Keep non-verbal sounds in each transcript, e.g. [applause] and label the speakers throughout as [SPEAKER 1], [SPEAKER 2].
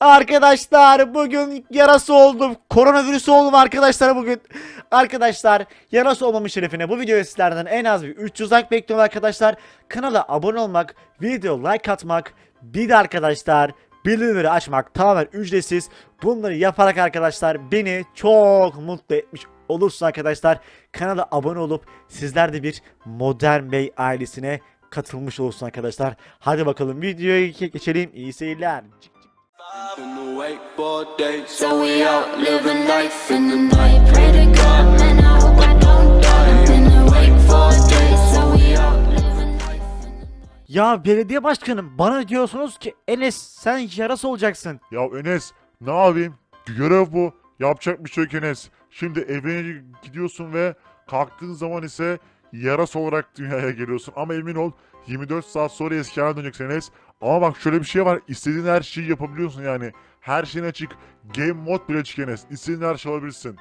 [SPEAKER 1] Arkadaşlar bugün yarası oldum. Koronavirüsü oldum arkadaşlar bugün. Arkadaşlar yarası olmamış şerefine bu videoya sizlerden en az bir 300 like bekliyorum arkadaşlar. Kanala abone olmak, video like atmak, bir de arkadaşlar bildirimleri açmak tamamen ücretsiz. Bunları yaparak arkadaşlar beni çok mutlu etmiş olursun arkadaşlar. Kanala abone olup sizler de bir Modern Bey ailesine katılmış olursun arkadaşlar. Hadi bakalım videoya geçelim. İyi seyirler.
[SPEAKER 2] So we out living life in the night. Pray to God, man, I hope I don't die. I've been awake for days. So we out living life in the night.
[SPEAKER 1] Ya belediye başkanım bana diyorsunuz ki Enes sen yarası olacaksın.
[SPEAKER 3] Ya Enes ne yapayım? Görev bu. Yapacak bir şey yok Enes. Şimdi evine gidiyorsun ve kalktığın zaman ise yarası olarak dünyaya geliyorsun. Ama emin ol 24 saat sonra eski haline döneceksin Enes. Ama bak şöyle bir şey var. İstediğin her şeyi yapabiliyorsun yani. Her şeyin açık. Game mod bile açık Enes. İstediğin her şey alabilirsin.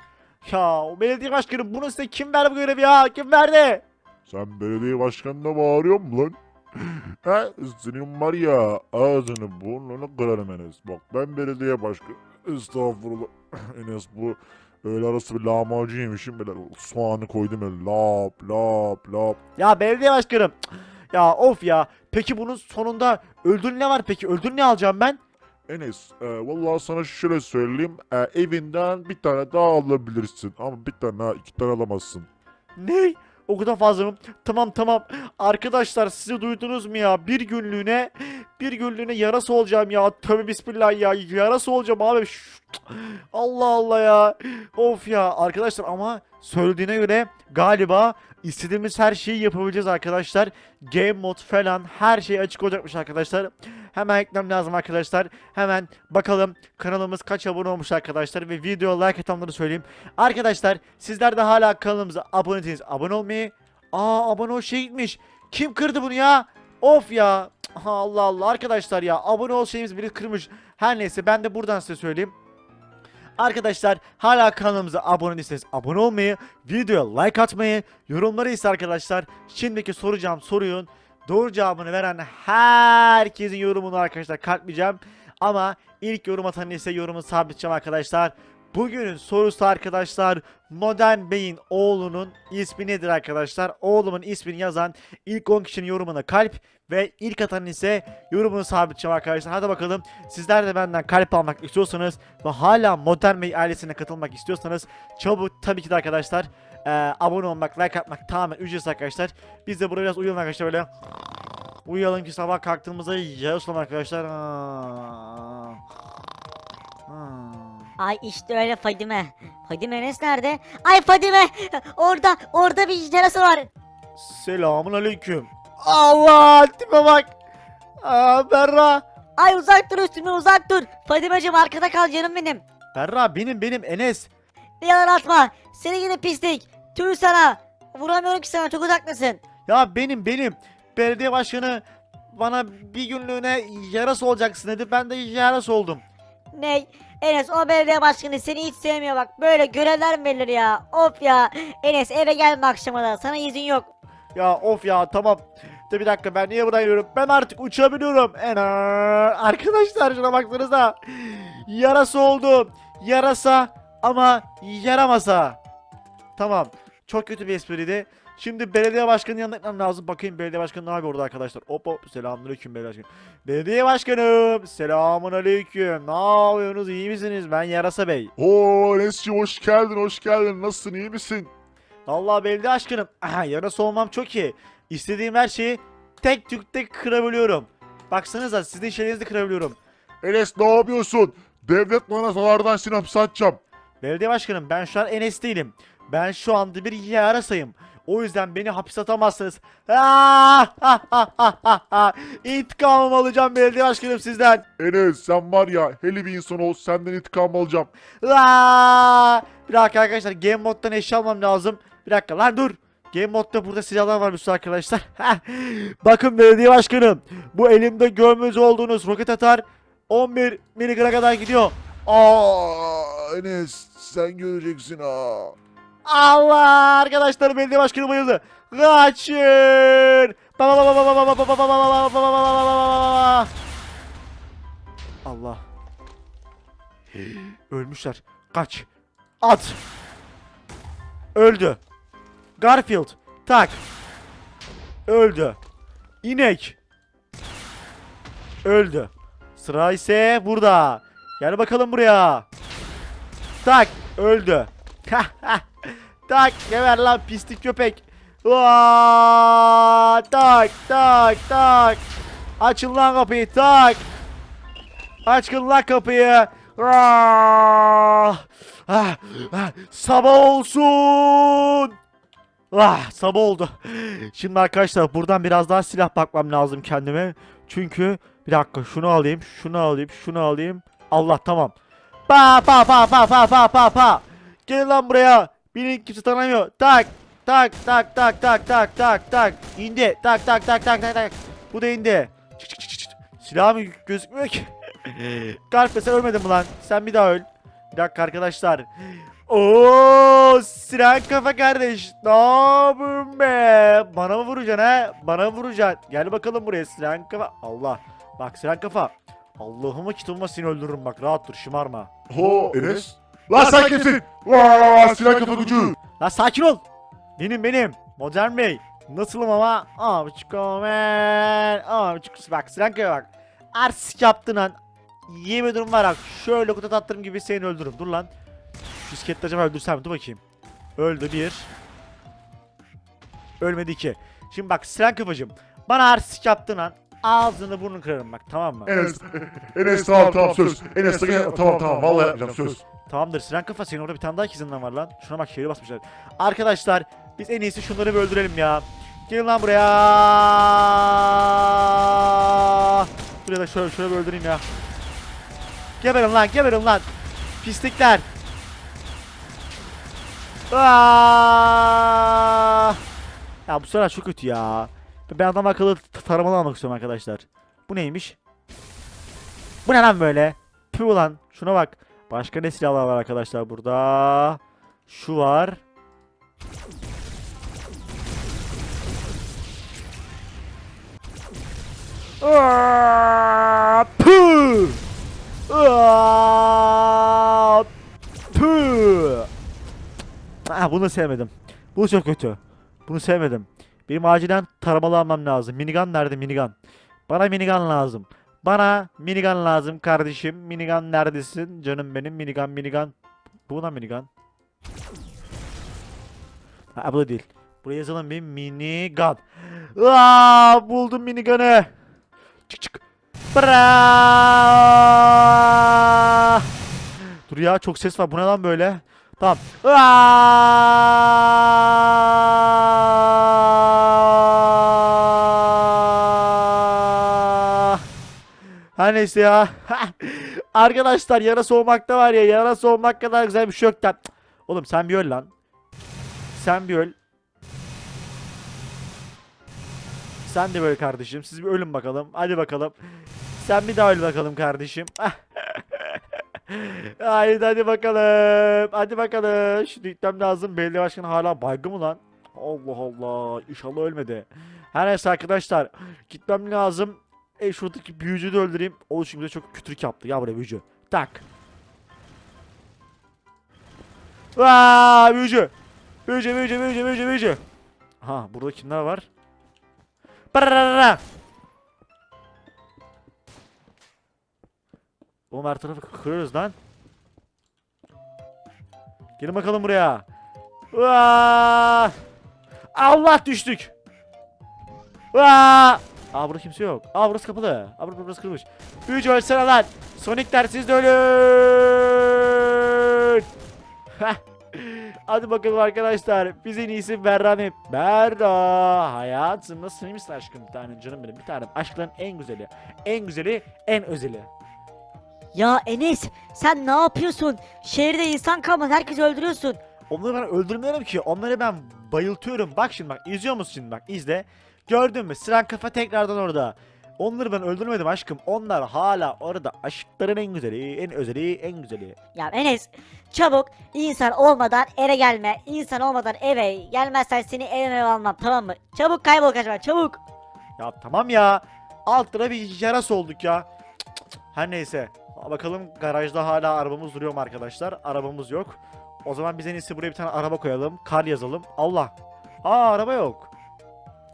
[SPEAKER 1] Ya belediye başkanım bunu size kim verdi bu görevi ya? Kim verdi?
[SPEAKER 3] Sen belediye başkanına bağırıyor mu lan? [laughs] ha, senin var ya ağzını burnunu kırarım Enes. Bak ben belediye başkanı. Estağfurullah. [laughs] Enes bu öğle arası bir lahmacun yemişim böyle soğanı koydum böyle lap lap lap.
[SPEAKER 1] Ya belediye başkanım. Ya of ya. Peki bunun sonunda öldün ne var peki? Öldün ne alacağım ben?
[SPEAKER 3] Enes e, vallahi sana şöyle söyleyeyim. E, evinden bir tane daha alabilirsin. Ama bir tane iki tane alamazsın.
[SPEAKER 1] Ne? O kadar fazla mı? Tamam tamam. Arkadaşlar sizi duydunuz mu ya? Bir günlüğüne bir günlüğüne yarası olacağım ya. Tövbe bismillah ya. Yarası olacağım abi. Şşt. Allah Allah ya. Of ya. Arkadaşlar ama söylediğine göre galiba istediğimiz her şeyi yapabileceğiz arkadaşlar. Game mod falan her şey açık olacakmış arkadaşlar. Hemen eklemem lazım arkadaşlar. Hemen bakalım kanalımız kaç abone olmuş arkadaşlar ve video like atanları söyleyeyim. Arkadaşlar sizler de hala kanalımıza abone değilseniz abone olmayı. Aa abone ol şey gitmiş. Kim kırdı bunu ya? Of ya. Allah Allah arkadaşlar ya abone ol şeyimiz biri kırmış. Her neyse ben de buradan size söyleyeyim. Arkadaşlar hala kanalımıza abone değilseniz abone olmayı, videoya like atmayı, yorumları ise arkadaşlar şimdiki soracağım soruyun doğru cevabını veren herkesin yorumunu arkadaşlar kalpleyeceğim. Ama ilk yorum atan ise yorumu sabitleyeceğim arkadaşlar. Bugünün sorusu arkadaşlar Modern Bey'in oğlunun ismi nedir arkadaşlar? Oğlumun ismini yazan ilk 10 kişinin yorumuna kalp ve ilk atan ise yorumunu sabitleyeceğim arkadaşlar. Hadi bakalım sizler de benden kalp almak istiyorsanız ve hala Modern Bey ailesine katılmak istiyorsanız çabuk tabii ki de arkadaşlar e, abone olmak, like atmak tamamen ücretsiz arkadaşlar. Biz de buraya biraz uyuyalım arkadaşlar böyle. Uyuyalım ki sabah kalktığımızda yarışalım arkadaşlar. Aa. Aa.
[SPEAKER 4] Ay işte öyle Fadime. Fadime Enes nerede? Ay Fadime! Orada, orada bir yarası var.
[SPEAKER 1] Selamun aleyküm. Allah tipe bak. Aa, Berra.
[SPEAKER 4] Ay uzak dur üstümden uzak dur. Fadimeciğim arkada kal canım benim.
[SPEAKER 1] Berra benim benim Enes.
[SPEAKER 4] Bir yalan atma. Seni yine pislik. Tüh sana. Vuramıyorum ki sana çok uzaktasın.
[SPEAKER 1] Ya benim benim. Belediye başkanı bana bir günlüğüne yarası olacaksın dedi. Ben de yarası oldum.
[SPEAKER 4] Ney? Enes o belediye başkanı seni hiç sevmiyor bak. Böyle görevler mi verilir ya? Of ya. Enes eve gelme akşama da. Sana izin yok.
[SPEAKER 1] Ya of ya tamam. De bir dakika ben niye bırakıyorum? Ben artık uçabiliyorum. Ena. Arkadaşlar şuna baksanıza. Yarası oldu. Yarasa ama yaramasa. Tamam. Çok kötü bir espriydi. Şimdi belediye başkanının yanına gitmem lazım. Bakayım belediye başkanı ne yapıyor orada arkadaşlar. Hop hop. Selamünaleyküm belediye başkanı. Belediye başkanım. Selamun aleyküm. Ne yapıyorsunuz? İyi misiniz? Ben Yarasa Bey.
[SPEAKER 3] Oo Enes'ciğim hoş geldin hoş geldin. Nasılsın iyi misin?
[SPEAKER 1] Vallahi belediye başkanım. Aha, yarasa olmam çok iyi. İstediğim her şeyi tek tükte kırabiliyorum. Baksanıza sizin şeylerinizi kırabiliyorum.
[SPEAKER 3] Enes ne yapıyorsun? Devlet bana zarardan seni hapse atacağım.
[SPEAKER 1] Belediye başkanım ben şu an Enes değilim. Ben şu anda bir yarasayım. O yüzden beni hapis atamazsınız. Ah, ah, ah. İntikamımı alacağım belediye başkanım sizden.
[SPEAKER 3] Enes sen var ya hele bir insan ol senden intikam alacağım.
[SPEAKER 1] Aa! Bir dakika arkadaşlar game moddan eşya almam lazım. Bir dakika lan dur. Game modda burada silahlar varmış arkadaşlar. Bakın belediye başkanım. Bu elimde görmüş olduğunuz roket atar 11 miligara kadar gidiyor.
[SPEAKER 3] Aa Enes sen göreceksin ha.
[SPEAKER 1] Allah arkadaşlar belediye başkanı bayıldı. Kaçın. Allah. Ölmüşler. Kaç. At. Öldü. Garfield. Tak. Öldü. İnek. Öldü. Sıra ise burada. Gel bakalım buraya. Tak. Öldü. Ha ha tak. Geber lan pislik köpek. Vaa, tak tak tak. Açın lan kapıyı tak. Açın lan kapıyı. Aa! Ah, ah, sabah olsun. Ah, sabah oldu. Şimdi arkadaşlar buradan biraz daha silah bakmam lazım kendime. Çünkü bir dakika şunu alayım, şunu alayım, şunu alayım. Allah tamam. Pa pa pa pa pa pa pa pa. Gelin lan buraya. Beni kimse tanımıyor. Tak tak tak tak tak tak tak tak. İndi. Tak tak tak tak tak tak. Bu da indi. Çık çık çık çık. Silahım gözükmüyor ki. [laughs] Garfield sen ölmedin mi lan? Sen bir daha öl. Bir dakika arkadaşlar. Oo, Siren kafa kardeş. Ne yapıyorsun be? Bana mı vuracaksın ha? Bana mı vuracaksın? Gel bakalım buraya Siren kafa. Allah. Bak Siren kafa. Allah'ıma kitabıma seni öldürürüm bak. Rahat dur şımarma.
[SPEAKER 3] Ho Enes. Lan sen kimsin? Vaa silah kafa gücü.
[SPEAKER 1] Lan sakin ol. Benim benim. Modern Bey. Nasılım ama? Abi çıkomen. Abi çık. Bak Siren kafa bak. Arsik yaptın lan. Yemin ederim var bak. Şöyle kutu tattırım gibi seni öldürürüm. Dur lan. İskeleti acaba öldürsem? Dur bakayım. Öldü bir. Ölmedi iki. Şimdi bak Siren kafacım. Bana arsik yaptın lan. Ağzını burnunu kırarım bak tamam mı?
[SPEAKER 3] Enes. Enes tamam tamam söz. Enes de tamam tamam vallahi yapacağım söz.
[SPEAKER 1] Tamamdır Siren kafa senin orada bir tane daha ikizinden var lan. Şuna bak şehri basmışlar. Arkadaşlar biz en iyisi şunları bir öldürelim ya. Gelin lan buraya. Buraya da şöyle şöyle bir öldüreyim ya. Geberin lan geberin lan. Pislikler. Aa! Ya bu sıra çok kötü ya. Ben adam akıllı taramalı almak istiyorum arkadaşlar. Bu neymiş? Bu ne lan böyle? Püh ulan. Şuna bak. Başka ne silahlar var arkadaşlar burada? Şu var. Aa, Püh! Aa, Püh! Ah, bunu sevmedim. Bu çok kötü. Bunu sevmedim. Benim acilen taramalı almam lazım. Minigun nerede minigun? Bana minigun lazım. Bana minigun lazım kardeşim. Minigun neredesin? Canım benim minigun minigun. Bu da minigun. Ha bu da değil. Buraya yazalım bir minigun. Aa, buldum minigun'ı. Çık çık. Bra! Dur ya çok ses var. Bu ne lan böyle? Tamam. Aa! Her neyse ya. [laughs] Arkadaşlar yara soğumakta var ya. Yara soğumak kadar güzel bir şey yok. da- Oğlum sen bir öl lan. Sen bir öl. Sen de böyle kardeşim. Siz bir ölün bakalım. Hadi bakalım. Sen bir daha öl bakalım kardeşim. [laughs] Haydi hadi bakalım. Hadi bakalım. Şu gitmem lazım. Belediye başkanı hala baygın mı lan? Allah Allah. İnşallah ölmedi. Her neyse arkadaşlar. Gitmem lazım. E şuradaki büyücüyü de öldüreyim. O çünkü çok kötülük yaptı. Ya buraya büyücü. Tak. Vaa büyücü. Büyücü büyücü büyücü büyücü büyücü. Ha burada kimler var? Pararara. Oğlum her tarafı kırıyoruz lan. Gelin bakalım buraya. Vaa! Allah düştük. Vaa! Aa burada kimse yok. Aa burası kapalı. Aa burası, burası kırmış. Büyücü ölsene lan. Sonic'ler siz de ölün. Hadi bakalım arkadaşlar. Biz en iyisi Berra'nın. Berra. Hayatım nasıl iyi misin aşkım? Bir tanem canım benim. Bir tanem. Aşkların en güzeli. En güzeli. En özeli.
[SPEAKER 4] Ya Enes sen ne yapıyorsun? Şehirde insan kalmadı herkesi öldürüyorsun.
[SPEAKER 1] Onları ben öldürmüyorum ki. Onları ben bayıltıyorum. Bak şimdi bak. izliyor musun şimdi bak. izle. Gördün mü? Siren kafa tekrardan orada. Onları ben öldürmedim aşkım. Onlar hala orada. Aşkların en güzeli, en özeli, en güzeli.
[SPEAKER 4] Ya Enes çabuk insan olmadan eve gelme. İnsan olmadan eve gelmezsen seni evime almam tamam mı? Çabuk kaybol kaçma çabuk.
[SPEAKER 1] Ya tamam ya. Alt lira bir yarası olduk ya. Cık cık cık. Her neyse. Bakalım garajda hala arabamız duruyor mu arkadaşlar? Arabamız yok. O zaman biz en iyisi buraya bir tane araba koyalım. Kar yazalım. Allah. Aa araba yok.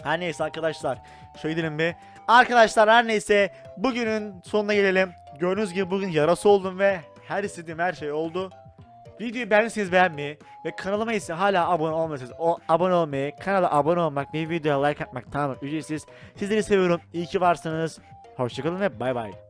[SPEAKER 1] Her neyse arkadaşlar. Şöyle gidelim bir. Arkadaşlar her neyse bugünün sonuna gelelim. Gördüğünüz gibi bugün yarası oldum ve her istediğim her şey oldu. Videoyu beğendiyseniz beğenmeyi ve kanalıma ise hala abone olmamışsınız. O abone olmayı, kanala abone olmak ve videoya like atmak tamamen ücretsiz. Sizleri seviyorum. İyi ki varsınız. Hoşçakalın ve bay bay.